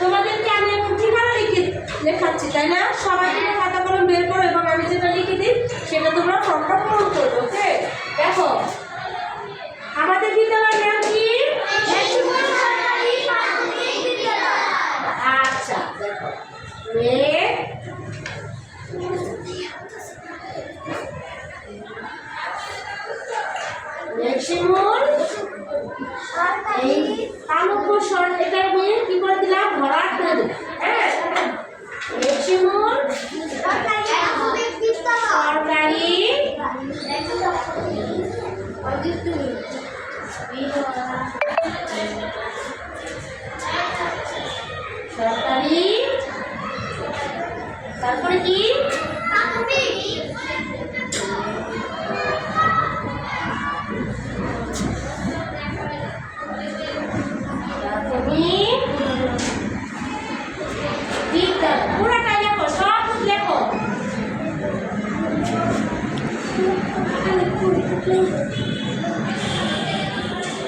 তোমাদেরকে আমি এখন ঠিকানা লিখে লেখাচ্ছি তাই না? সবাই থেকে খাতা কলম বের করো এবং আমি যেটা লিখে দিই, সেটা তোমরা ফর্মটা পূরণ করবে, ওকে? দেখো, আমাদের বিদ্যালয়ের নাম কি? আচ্ছা দেখো লেক্সিমুল এই তালুক সর এটা নিয়ে কি করে দিলাম? ভরাট করে দিলাম। হ্যাঁ? লেক্সিমুল সরকারি? সরকারি? তারপরে কি?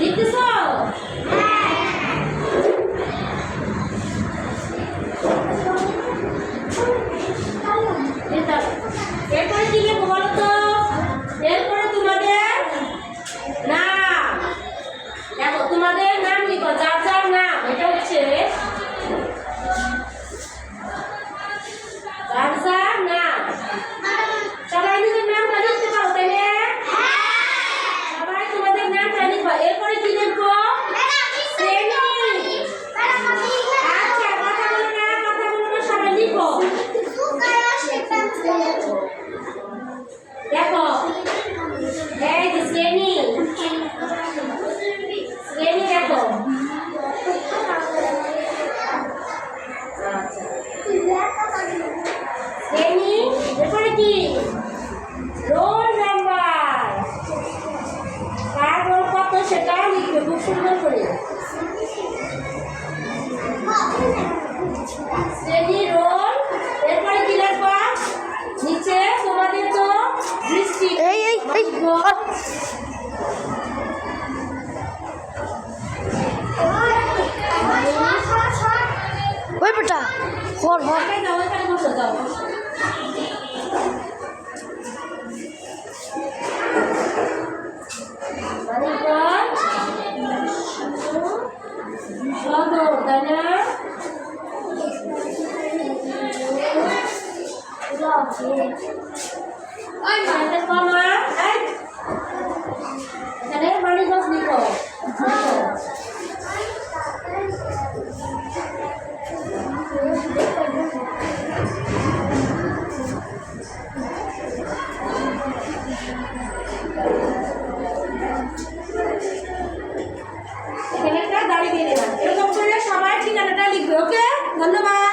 লিখতেছ শ্রেণি এরপরে কি? রোল নাম্বার রোল কত সেটা লিখবে খুব সুন্দর করে। শ্রেণি রোল এরপরে কি লিখবা নিচে তোমাদের তো দৃষ্টি ওই বেটা হর হর ওই মানিক মামা এখানে একটা দিয়ে দেবেন এরকম করে সবাই ঠিকানাটা লিখবে ওকে ধন্যবাদ